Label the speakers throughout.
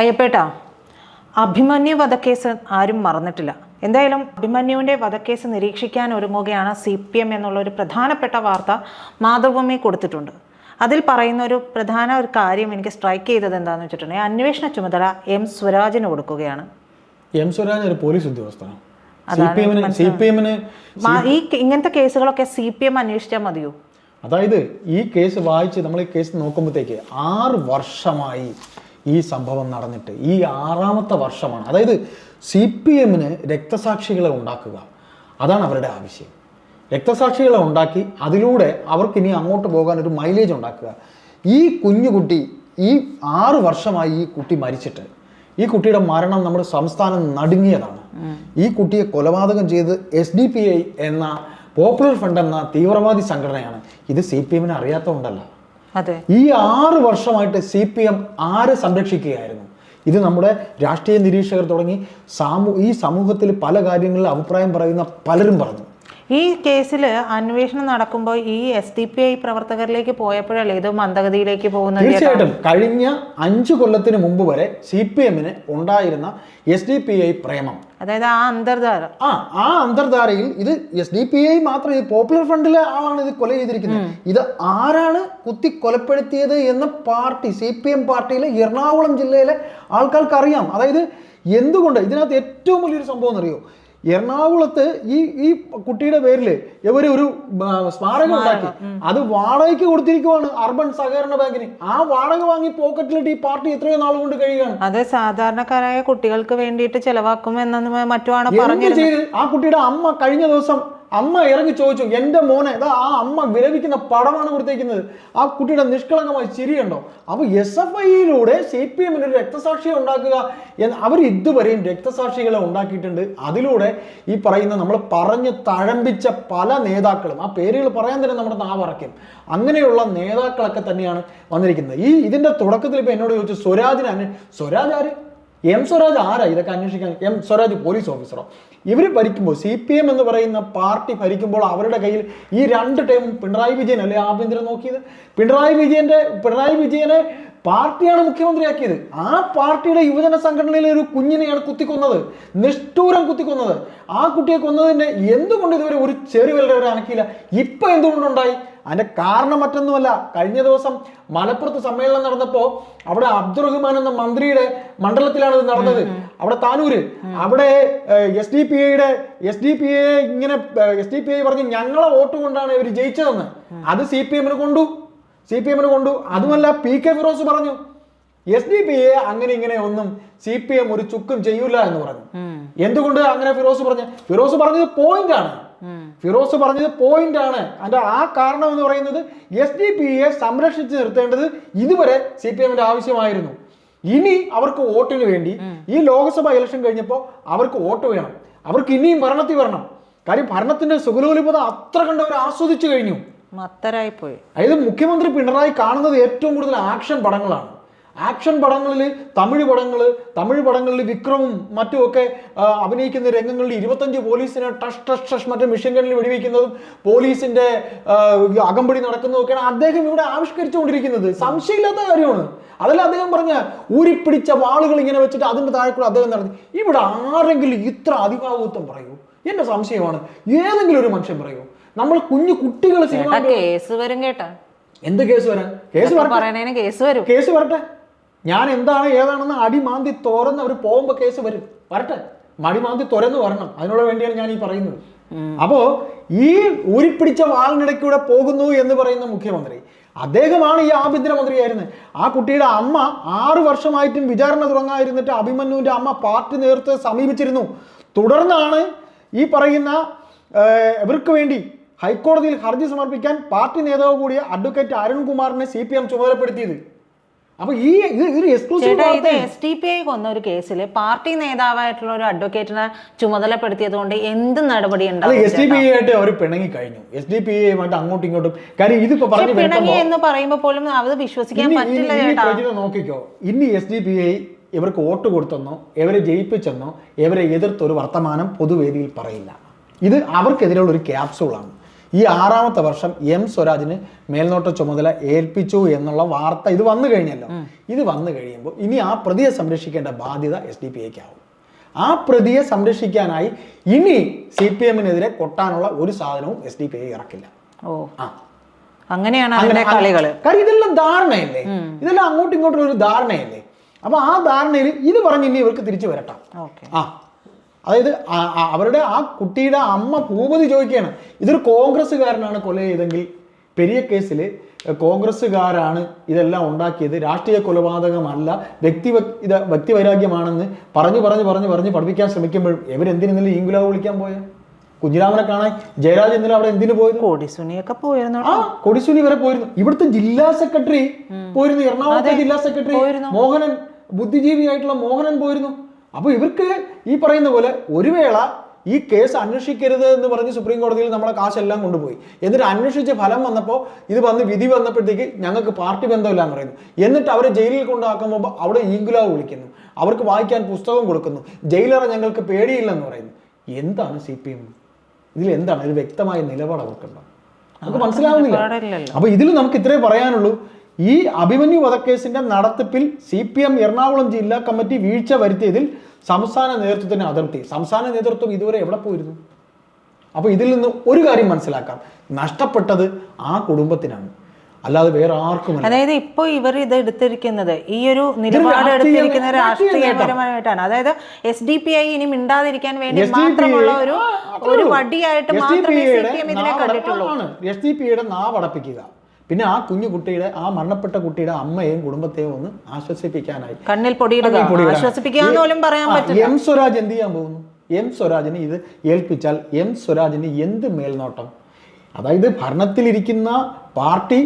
Speaker 1: അയ്യപ്പേട്ടാ അഭിമന്യു വധക്കേസ് ആരും മറന്നിട്ടില്ല. എന്തായാലും അഭിമന്യുവിന്റെ വധക്കേസ് നിരീക്ഷിക്കാൻ ഒരുങ്ങുകയാണ് സി പി എം എന്നുള്ള ഒരു പ്രധാനപ്പെട്ട വാർത്ത മാതൃഭൂമി കൊടുത്തിട്ടുണ്ട്. അതിൽ പറയുന്ന ഒരു പ്രധാന ഒരു കാര്യം എനിക്ക് സ്ട്രൈക്ക് ചെയ്തത് എന്താണെന്ന് വെച്ചിട്ടുണ്ടെങ്കിൽ അന്വേഷണ ചുമതല എം സ്വരാജിന് കൊടുക്കുകയാണ്.
Speaker 2: എം സ്വരാജ് ഒരു പോലീസ് ഉദ്യോഗസ്ഥനാണ്
Speaker 1: ഈ ഇങ്ങനത്തെ കേസുകളൊക്കെ സി പി എം അന്വേഷിച്ചാൽ മതിയോ?
Speaker 2: അതായത് ഈ കേസ് വായിച്ച് നമ്മൾ ഈ കേസ് നോക്കുമ്പോഴത്തേക്ക് ആറ് വർഷമായി ഈ സംഭവം നടന്നിട്ട് ഈ ആറാമത്തെ വർഷമാണ്. അതായത് സി പി എമ്മിന് രക്തസാക്ഷികളെ ഉണ്ടാക്കുക. അതാണ് അവരുടെ ആവശ്യം. രക്തസാക്ഷികളെ ഉണ്ടാക്കി അതിലൂടെ അവർക്ക് ഇനി അങ്ങോട്ട് പോകാൻ ഒരു മൈലേജ് ഉണ്ടാക്കുക. ഈ കുഞ്ഞുകുട്ടി ഈ ആറ് വർഷമായി ഈ കുട്ടി മരിച്ചിട്ട് ഈ കുട്ടിയുടെ മരണം നമ്മുടെ സംസ്ഥാനം നടുങ്ങിയതാണ്. ഈ കുട്ടിയെ കൊലപാതകം ചെയ്ത് എസ് ഡി പി ഐ എന്ന പോപ്പുലർ ഫ്രണ്ട് എന്ന തീവ്രവാദി സംഘടനയാണ്. ഇത് സി പി എമ്മിന് അറിയാത്തതുകൊണ്ടല്ല. ഈ ആറ് വർഷമായിട്ട് സി പി എം ആരെ സംരക്ഷിക്കുകയായിരുന്നു? ഇത് നമ്മുടെ രാഷ്ട്രീയ നിരീക്ഷകർ തുടങ്ങി സാമൂ ഈ സമൂഹത്തിൽ പല കാര്യങ്ങളിൽ അഭിപ്രായം പറയുന്ന പലരും പറഞ്ഞു.
Speaker 1: ഈ കേസിൽ അന്വേഷണം നടക്കുമ്പോൾ ഈ എസ് ഡി പി ഐ പ്രവർത്തകരിലേക്ക് പോയപ്പോഴല്ലേ ഇത് മന്ദഗതിയിലേക്ക് പോകുന്നത്
Speaker 2: തീർച്ചയായിട്ടും. കഴിഞ്ഞ അഞ്ചു കൊല്ലത്തിന് മുമ്പ് വരെ സി പി എമ്മിന് ഉണ്ടായിരുന്ന എസ് ഡി പി ഐ പ്രേമം.
Speaker 1: അതായത് ആ അന്തർധാര.
Speaker 2: ആ ആ അന്തർധാരയിൽ ഇത് എസ് ഡി പി ഐ മാത്രം ഇത് പോപ്പുലർ ഫ്രണ്ടിലെ ആളാണ് ഇത് കൊല ചെയ്തിരിക്കുന്നത്. ഇത് ആരാണ് കുത്തി കൊലപ്പെടുത്തിയത് എന്ന പാർട്ടി സി പി എം പാർട്ടിയിലെ എറണാകുളം ജില്ലയിലെ ആൾക്കാർക്ക് അറിയാം അതായത് എന്തുകൊണ്ട്? ഇതിനകത്ത് ഏറ്റവും വലിയൊരു സംഭവം എന്നറിയോ? എറണാകുളത്ത് ഈ ഈ കുട്ടിയുടെ പേരിൽ ഇവർ ഒരു സ്മാരകം ഉണ്ടാക്കി. അത് വാടകയ്ക്ക് കൊടുത്തിരിക്കുവാണ് അർബൻ സഹകരണ ബാങ്കിന്. ആ വാടക വാങ്ങി പോക്കറ്റിലിട്ട് ഈ പാർട്ടി എത്രയോ നാൾ കൊണ്ട് കഴിയുകയാണ്.
Speaker 1: അത് സാധാരണക്കാരായ കുട്ടികൾക്ക് വേണ്ടിയിട്ട് ചെലവാക്കുമെന്നു മറ്റുമാണ്
Speaker 2: എന്ത്
Speaker 1: പറഞ്ഞിരുന്നത്.
Speaker 2: ആ കുട്ടിയുടെ അമ്മ കഴിഞ്ഞ ദിവസം അമ്മ ഇറങ്ങി ചോദിച്ചു എന്റെ മോനെ ഇതാ ആ അമ്മ വിലപിക്കുന്ന പടമാണ് കൊടുത്തേക്കുന്നത്. ആ കുട്ടിയുടെ നിഷ്കളങ്കമായി ചിരിയുണ്ടോ? അപ്പോൾ എസ് എഫ് ഐയിലൂടെ സി പി എമ്മിന് ഒരു രക്തസാക്ഷിയെ ഉണ്ടാക്കുക എന്ന് അവർ ഇതുവരെയും രക്തസാക്ഷികളെ ഉണ്ടാക്കിയിട്ടുണ്ട്. അതിലൂടെ ഈ പറയുന്ന നമ്മൾ പറഞ്ഞ് തഴമ്പിച്ച പല നേതാക്കളും ആ പേരുകൾ പറയാൻ തന്നെ നമ്മുടെ നാവറയ്ക്കും അങ്ങനെയുള്ള നേതാക്കളൊക്കെ തന്നെയാണ് വന്നിരിക്കുന്നത്. ഈ ഇതിന്റെ തുടക്കത്തിൽ ഇപ്പൊ എന്നോട് ചോദിച്ചു സ്വരാജിന് സ്വരാജ് ആര്? എം സ്വരാജ് ആരാ? ഇതൊക്കെ അന്വേഷിക്കാൻ എം സ്വരാജ് പോലീസ് ഓഫീസറോ? ഇവർ ഭരിക്കുമ്പോൾ സി പി എം എന്ന് പറയുന്ന പാർട്ടി ഭരിക്കുമ്പോൾ അവരുടെ കയ്യിൽ ഈ രണ്ട് ടൈമും പിണറായി വിജയൻ അല്ലെ ആഭ്യന്തരം നോക്കിയത്? പിണറായി വിജയന്റെ പിണറായി വിജയനെ പാർട്ടിയാണ് മുഖ്യമന്ത്രിയാക്കിയത്. ആ പാർട്ടിയുടെ യുവജന സംഘടനയിലെ ഒരു കുഞ്ഞിനെയാണ് കുത്തിക്കൊന്നത്. നിഷ്ഠൂരം കുത്തിക്കൊന്നത്. ആ കുട്ടിയെ കൊന്നതിന്റെ എന്തുകൊണ്ട് ഇതുവരെ ഒരു ചെറിയ ഒരു അനക്കിയില്ല? ഇപ്പൊ എന്തുകൊണ്ടുണ്ടായി? അതിന്റെ കാരണം മറ്റൊന്നുമല്ല. കഴിഞ്ഞ ദിവസം മലപ്പുറത്ത് സമ്മേളനം നടന്നപ്പോൾ അവിടെ അബ്ദുറഹ്മാൻ എന്ന മന്ത്രിയുടെ മണ്ഡലത്തിലാണ് ഇത് നടന്നത്. അവിടെ താനൂര്. അവിടെ എസ് ഡി പി ഐയുടെ എസ് ഡി പി ഐ ഇങ്ങനെ എസ് ഡി പി ഐ പറഞ്ഞ് ഞങ്ങളെ വോട്ട് കൊണ്ടാണ് ഇവർ ജയിച്ചതെന്ന്. അത് സി പി എമ്മിന് കൊണ്ടു. സി പി എമ്മിന് കൊണ്ടു. അതുമല്ല പി കെ ഫിറോസ് പറഞ്ഞു. എസ് ഡി പി എ അങ്ങനെ ഇങ്ങനെ ഒന്നും സി പി എം ഒരു ചുക്കും ചെയ്യൂല എന്ന് പറഞ്ഞു. എന്തുകൊണ്ട് അങ്ങനെ ഫിറോസ് പറഞ്ഞു? ഫിറോസ് പറഞ്ഞത് പോയിന്റ് ആണ്. ഫിറോസ് പറഞ്ഞത് പോയിന്റ് ആണ്. അതിന്റെ ആ കാരണം എന്ന് പറയുന്നത് എസ് ഡി പി എ സംരക്ഷിച്ച് നിർത്തേണ്ടത് ഇതുവരെ സി പി എമ്മിന്റെ ആവശ്യമായിരുന്നു. ഇനി അവർക്ക് വോട്ടിന് വേണ്ടി ഈ ലോക്സഭ ഇലക്ഷൻ കഴിഞ്ഞപ്പോൾ അവർക്ക് വോട്ട് വേണം. അവർക്ക് ഇനിയും ഭരണത്തിൽ വരണം. കാര്യം ഭരണത്തിന്റെ സുഗലോലിപത അത്ര കണ്ടവർ ആസ്വദിച്ചു കഴിഞ്ഞു.
Speaker 1: മത്തരായിപ്പോയി.
Speaker 2: അതായത് മുഖ്യമന്ത്രി പിണറായി കാണുന്നത് ഏറ്റവും കൂടുതൽ ആക്ഷൻ പടങ്ങളാണ്. ആക്ഷൻ പടങ്ങളിൽ തമിഴ് പടങ്ങൾ തമിഴ് പടങ്ങളിൽ വിക്രമും മറ്റുമൊക്കെ അഭിനയിക്കുന്ന രംഗങ്ങളിൽ ഇരുപത്തഞ്ച് പോലീസിനെ ടഷ് ടഷ് ടഷ് മറ്റേ മിഷൻ ഗണ്ണിൽ വെടിവെക്കുന്നതും പോലീസിന്റെ അകമ്പടി നടക്കുന്നതൊക്കെയാണ് അദ്ദേഹം ഇവിടെ ആവിഷ്കരിച്ചുകൊണ്ടിരിക്കുന്നത്. സംശയമില്ലാത്ത കാര്യമാണ്. അതല്ല അദ്ദേഹം പറഞ്ഞ ഊരിപ്പിടിച്ച വാളുകൾ ഇങ്ങനെ വെച്ചിട്ട് അതിന്റെ താഴെ കൂടെ അദ്ദേഹം നടത്തി. ഇവിടെ ആരെങ്കിലും ഇത്ര അതിഭാവത്വം പറയൂ? എന്റെ സംശയമാണ്. ഏതെങ്കിലും ഒരു മനുഷ്യൻ പറയൂ. നമ്മൾ കുഞ്ഞു കുട്ടികൾ സിനിമ
Speaker 1: കേസ് വരും കേട്ടാ.
Speaker 2: എന്ത് കേസ് വരാൻ? കേസ്
Speaker 1: പറയണേന് കേസ് വരും.
Speaker 2: കേസ് വരട്ടെ. ഞാൻ എന്താണ് ഏതാണെന്ന് അടിമാന്തി തുറന്ന് അവർ പോകുമ്പോൾ കേസ് വരും. വരട്ടെ. മടിമാന്തി തുറന്ന് വരണം. അതിനോട് വേണ്ടിയാണ് ഞാൻ ഈ പറയുന്നത്. അപ്പോ ഈ ഊരിപ്പിടിച്ച വാളിനിടയ്ക്കൂടെ പോകുന്നു എന്ന് പറയുന്ന മുഖ്യമന്ത്രി. അദ്ദേഹമാണ് ഈ ആഭ്യന്തരമന്ത്രിയായിരുന്നത് ആ കുട്ടിയുടെ അമ്മ ആറു വർഷമായിട്ടും വിചാരണ തുടങ്ങാതിരുന്നിട്ട് അഭിമന്യുവിന്റെ അമ്മ പാർട്ടി നേതൃത്വത്തെ സമീപിച്ചിരുന്നു. തുടർന്നാണ് ഈ പറയുന്ന ഇവർക്ക് വേണ്ടി ഹൈക്കോടതിയിൽ ഹർജി സമർപ്പിക്കാൻ പാർട്ടി നേതാവ് കൂടിയ അഡ്വക്കേറ്റ് അരുൺകുമാറിനെ സി പി എം ചുമതലപ്പെടുത്തിയത്. അപ്പൊ ഈ ഒരു എക്സ്ക്ലൂസീവ്
Speaker 1: ചേട്ടാ ഇത് എസ് ടി പി ഐ കൊന്ന ഒരു കേസിൽ പാർട്ടി നേതാവായിട്ടുള്ള ഒരു അഡ്വക്കേറ്റിനെ ചുമതലപ്പെടുത്തിയത് കൊണ്ട് എന്ത് നടപടി ഉണ്ടാവും
Speaker 2: എസ് ടി പി ആയിട്ട് അവർ പിണങ്ങി കഴിഞ്ഞു. എസ് ഡി പി ആയിട്ട് അങ്ങോട്ടും ഇങ്ങോട്ടും. കാര്യം ഇതിപ്പോ പറഞ്ഞു
Speaker 1: പിണങ്ങി എന്ന് പറയുമ്പോ പോലും അത് വിശ്വസിക്കാൻ പറ്റില്ല ചേട്ടാ.
Speaker 2: നോക്കിക്കോ. ഇനി എസ് ഡി പി ഐ ഇവർക്ക് വോട്ട് കൊടുത്തെന്നോ ഇവരെ ജയിപ്പിച്ചെന്നോ ഇവരെ എതിർത്തൊരു വർത്തമാനം പൊതുവേദിയിൽ പറയില്ല. ഇത് അവർക്കെതിരെയുള്ള ഒരു ക്യാപ്സൂളാണ് ഈ ആറാമത്തെ വർഷം എം സ്വരാജിന് മേൽനോട്ട ചുമതല ഏൽപ്പിച്ചു എന്നുള്ള വാർത്ത ഇത് വന്നു കഴിഞ്ഞല്ലോ. ഇത് വന്നു കഴിയുമ്പോൾ ഇനി ആ പ്രതിയെ സംരക്ഷിക്കേണ്ട ബാധ്യത എസ് ഡി പി ഐക്കാവും ആ പ്രതിയെ സംരക്ഷിക്കാനായി ഇനി സി പി എമ്മിനെതിരെ കൊട്ടാനുള്ള ഒരു സാധനവും എസ് ഡി പി ഐ ഇറക്കില്ല.
Speaker 1: ഓ.
Speaker 2: ആ.
Speaker 1: അങ്ങനെയാണ്
Speaker 2: കാര്യം ഇതെല്ലാം ധാരണയല്ലേ? ഇതെല്ലാം അങ്ങോട്ടും ഇങ്ങോട്ടും ഒരു ധാരണയല്ലേ? അപ്പൊ ആ ധാരണയിൽ ഇത് പറഞ്ഞ് ഇനി ഇവർക്ക് തിരിച്ചു വരട്ടാം. ആ. അതായത് അവരുടെ ആ കുട്ടിയുടെ അമ്മ ഭൂപതി ചോദിക്കുകയാണ്. ഇതൊരു കോൺഗ്രസ്സുകാരനാണ് കൊല ചെയ്തെങ്കിൽ പെരിയ കേസിൽ കോൺഗ്രസ്സുകാരാണ് ഇതെല്ലാം ഉണ്ടാക്കിയത്. രാഷ്ട്രീയ കൊലപാതകമല്ല വ്യക്തി ഇത് വ്യക്തിവൈരാഗ്യമാണെന്ന് പറഞ്ഞു പറഞ്ഞു പറഞ്ഞു പറഞ്ഞ് പഠിപ്പിക്കാൻ ശ്രമിക്കുമ്പോഴും ഇവരെന്തിനെന്നല്ല ഈങ്കുലാവ് വിളിക്കാൻ പോയത് കുഞ്ഞിരാമനെ കാണാൻ ജയരാജ് ഇന്നലെ അവിടെ എന്തിനു പോയത്?
Speaker 1: കൊടിസുനിയൊക്കെ പോയിരുന്നു.
Speaker 2: ആ കൊടിസുനി വരെ പോയിരുന്നു. ഇവിടുത്തെ ജില്ലാ സെക്രട്ടറി പോയിരുന്നു എറണാകുളത്തെ ജില്ലാ സെക്രട്ടറി മോഹനൻ ബുദ്ധിജീവിയായിട്ടുള്ള മോഹനൻ പോയിരുന്നു. അപ്പൊ ഇവർക്ക് ഈ പറയുന്ന പോലെ ഒരു വേള ഈ കേസ് അന്വേഷിക്കരുത് എന്ന് പറഞ്ഞ് സുപ്രീം കോടതിയിൽ നമ്മളെ കാശെല്ലാം കൊണ്ടുപോയി. എന്നിട്ട് അന്വേഷിച്ച് ഫലം വന്നപ്പോൾ ഇത് വന്ന് വിധി വന്നപ്പോഴത്തേക്ക് ഞങ്ങൾക്ക് പാർട്ടി ബന്ധമില്ല എന്ന് പറയുന്നു. എന്നിട്ട് അവരെ ജയിലിൽ കൊണ്ടാക്കുമ്പോൾ അവിടെ ഈങ്കുലാവ് വിളിക്കുന്നു. അവർക്ക് വായിക്കാൻ പുസ്തകം കൊടുക്കുന്നു. ജയിലറ ഞങ്ങൾക്ക് പേടിയില്ലെന്ന് പറയുന്നു. എന്താണ് സി പി എം? ഇതിൽ എന്താണ്? ഒരു വ്യക്തമായ നിലപാട് അവർക്കുണ്ടോ നമുക്ക് മനസ്സിലാവുന്നില്ല. അപ്പൊ ഇതിൽ നമുക്ക് ഇത്രേ പറയാനുള്ളൂ. ഈ അഭിമന്യു വധക്കേസിന്റെ നടത്തിപ്പിൽ സി പി എം എറണാകുളം ജില്ലാ കമ്മിറ്റി വീഴ്ച വരുത്തിയതിൽ സംസ്ഥാന നേതൃത്വത്തിന് അതിർത്തി. സംസ്ഥാന നേതൃത്വം ഇതുവരെ എവിടെ പോയിരുന്നു? അപ്പോൾ ഇതിൽ നിന്ന് ഒരു കാര്യം മനസ്സിലാക്കാം. നഷ്ടപ്പെട്ടത് ആ കുടുംബത്തിനാണ്. അല്ലാതെ വേറെ ആർക്കും
Speaker 1: അതായത് ഇപ്പൊ ഇവർ ഇത് എടുത്തിരിക്കുന്നത് ഈ ഒരു നിലപാട് എടുത്തിരിക്കുന്ന രാഷ്ട്രീയപരമായിട്ടാണ്. അതായത് എസ് ഡി പി ഐ ഇനി മിണ്ടാതിരിക്കാൻ വേണ്ടി മാത്രമുള്ള ഒരു ഒരു വടിയായിട്ട് മാത്രമേ സി പി എം ഇതിനെ കണ്ടിട്ടുള്ളൂ.
Speaker 2: എസ് ഡി പിയുടെ നാവടപ്പിക്കുക. പിന്നെ ആ കുഞ്ഞു കുട്ടിയുടെ ആ മരണപ്പെട്ട കുട്ടിയുടെ അമ്മയെയും കുടുംബത്തെയും ഒന്ന് ആശ്വസിപ്പിക്കാനായി.
Speaker 1: കണ്ണിൽ പൊടിയിടുക.
Speaker 2: എം സ്വരാജ് എന്ത് ചെയ്യാൻ പോകുന്നു? എം സ്വരാജിന് ഇത് ഏൽപ്പിച്ചാൽ എം സ്വരാജിന് എന്ത് മേൽനോട്ടം? അതായത് ഭരണത്തിലിരിക്കുന്ന പാർട്ടി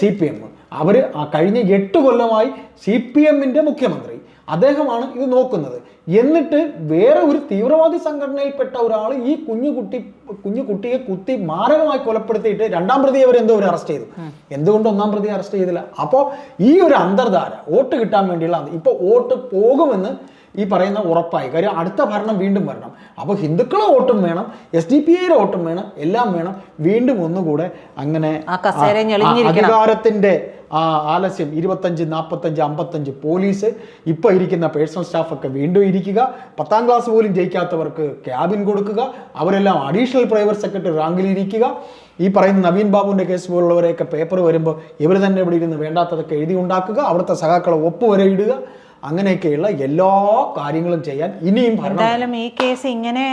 Speaker 2: സി പി എം. അവർ കഴിഞ്ഞ എട്ട് കൊല്ലമായി സി പി എമ്മിന്റെ മുഖ്യമന്ത്രി. അദ്ദേഹമാണ് ഇത് നോക്കുന്നത്. എന്നിട്ട് വേറെ ഒരു തീവ്രവാദി സംഘടനയിൽപ്പെട്ട ഒരാൾ ഈ കുഞ്ഞു കുട്ടി കുഞ്ഞു കുട്ടിയെ കുത്തി മാരകമായി കൊലപ്പെടുത്തിയിട്ട് രണ്ടാം പ്രതി അവർ എന്തോ ഒരു അറസ്റ്റ് ചെയ്തു. എന്തുകൊണ്ട് ഒന്നാം പ്രതി അറസ്റ്റ് ചെയ്തില്ല? അപ്പോൾ ഈ ഒരു അന്തർധാര വോട്ട് കിട്ടാൻ വേണ്ടിയുള്ള ഇപ്പോൾ വോട്ട് പോകുമെന്ന് ഈ പറയുന്ന ഉറപ്പായി. കാര്യം അടുത്ത ഭരണം വീണ്ടും വരണം. അപ്പോൾ ഹിന്ദുക്കളെ വോട്ടും വേണം എസ് ഡി പി ഐയുടെ വോട്ടും വേണം എല്ലാം വേണം. വീണ്ടും ഒന്നുകൂടെ അങ്ങനെ
Speaker 1: കസേര
Speaker 2: ആ- അധികാരത്തിന്റെ ആ ആലസ്യം ഇരുപത്തഞ്ച് നാൽപ്പത്തഞ്ച് അമ്പത്തഞ്ച് പോലീസ് ഇപ്പോൾ ഇരിക്കുന്ന പേഴ്സണൽ സ്റ്റാഫൊക്കെ വീണ്ടും ഇരിക്കുക. പത്താം ക്ലാസ് പോലും ജയിക്കാത്തവർക്ക് ക്യാബിൻ കൊടുക്കുക. അവരെല്ലാം അഡീഷണൽ പ്രൈവറ്റ് സെക്രട്ടറി റാങ്കിൽ ഇരിക്കുക ഈ പറയുന്ന നവീൻ ബാബുവിന്റെ കേസ് പോലുള്ളവരെയൊക്കെ പേപ്പർ വരുമ്പോൾ ഇവർ തന്നെ ഇവിടെ ഇരുന്ന് വേണ്ടാത്തതൊക്കെ എഴുതി ഉണ്ടാക്കുക. അവിടുത്തെ സഹാക്കളെ ഒപ്പ് വരെ ഇടുക. അങ്ങനെയൊക്കെയുള്ള എല്ലാ കാര്യങ്ങളും ചെയ്യാൻ ഇനിയും
Speaker 1: എന്തായാലും ഈ കേസ് ഇങ്ങനെ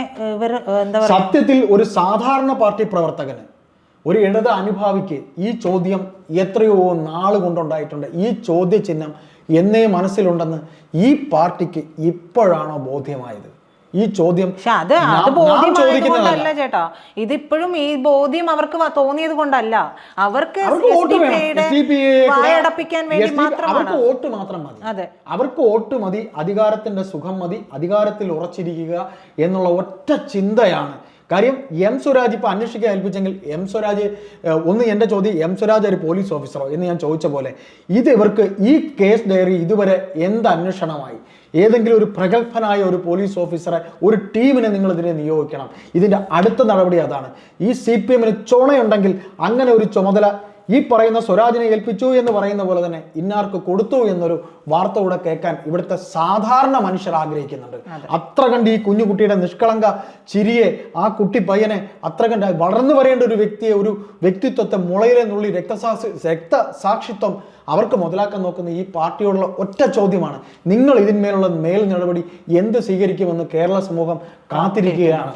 Speaker 2: സത്യത്തിൽ ഒരു സാധാരണ പാർട്ടി പ്രവർത്തകന് ഒരു ഇടത് അനുഭാവിക്ക് ഈ ചോദ്യം എത്രയോ നാൾ കൊണ്ടുണ്ടായിട്ടുണ്ട്. ഈ ചോദ്യചിഹ്നം എന്നേ മനസ്സിലുണ്ടെന്ന് ഈ പാർട്ടിക്ക് ഇപ്പോഴാണോ ബോധ്യമായത്? ഈ ചോദ്യം
Speaker 1: പക്ഷെ അത് അത് ബോധ്യം
Speaker 2: ചോദിക്കുന്നതല്ല.
Speaker 1: കൊണ്ടല്ല ചേട്ടാ. ഇതിപ്പോഴും ഈ ബോധ്യം അവർക്ക് തോന്നിയത് കൊണ്ടല്ല അവർക്ക് വായടപ്പിക്കാൻ വേണ്ടി മാത്രമാണ്.
Speaker 2: അവർക്ക് വോട്ട് മാത്രം മതി.
Speaker 1: അതെ.
Speaker 2: അവർക്ക് വോട്ട് മതി അധികാരത്തിന്റെ സുഖം മതി അധികാരത്തിൽ ഉറച്ചിരിക്കുക എന്നുള്ള ഒറ്റ ചിന്തയാണ്. കാര്യം എം സ്വരാജ് ഇപ്പൊ അന്വേഷിക്കാൻ ഏൽപ്പിച്ചെങ്കിൽ എം സ്വരാജ് ഒന്ന് എന്റെ ചോദ്യം എം സ്വരാജ് ഒരു പോലീസ് ഓഫീസറോ എന്ന് ഞാൻ ചോദിച്ച പോലെ ഇത് ഇവർക്ക് ഈ കേസ് ഡയറി ഇതുവരെ എന്ത് അന്വേഷണമായി? ഏതെങ്കിലും ഒരു പ്രഗത്ഭനായ ഒരു പോലീസ് ഓഫീസറെ ഒരു ടീമിനെ നിങ്ങൾ ഇതിനെ നിയോഗിക്കണം. ഇതിന്റെ അടുത്ത നടപടി അതാണ്. ഈ സി പി എമ്മിന് ചുണയുണ്ടെങ്കിൽ അങ്ങനെ ഒരു ചുമതല ഈ പറയുന്ന സ്വരാജിനെ ഏൽപ്പിച്ചു എന്ന് പറയുന്ന പോലെ തന്നെ ഇന്നാർക്ക് കൊടുത്തു എന്നൊരു വാർത്ത കൂടെ കേൾക്കാൻ ഇവിടുത്തെ സാധാരണ മനുഷ്യർ ആഗ്രഹിക്കുന്നുണ്ട്. അത്ര കണ്ട് ഈ കുഞ്ഞുകുട്ടിയുടെ നിഷ്കളങ്ക ചിരിയെ ആ കുട്ടി പയ്യനെ അത്ര കണ്ട് വളർന്നു വരേണ്ട ഒരു വ്യക്തിയെ ഒരു വ്യക്തിത്വത്തെ മുളയിലെ നുള്ളി രക്തസാക്ഷി രക്തസാക്ഷിത്വം അവർക്ക് മുതലാക്കാൻ നോക്കുന്ന ഈ പാർട്ടിയോടുള്ള ഒറ്റ ചോദ്യമാണ് നിങ്ങൾ ഇതിന്മേലുള്ള മേൽ നടപടി എന്ത് സ്വീകരിക്കുമെന്ന് കേരള സമൂഹം കാത്തിരിക്കുകയാണ്.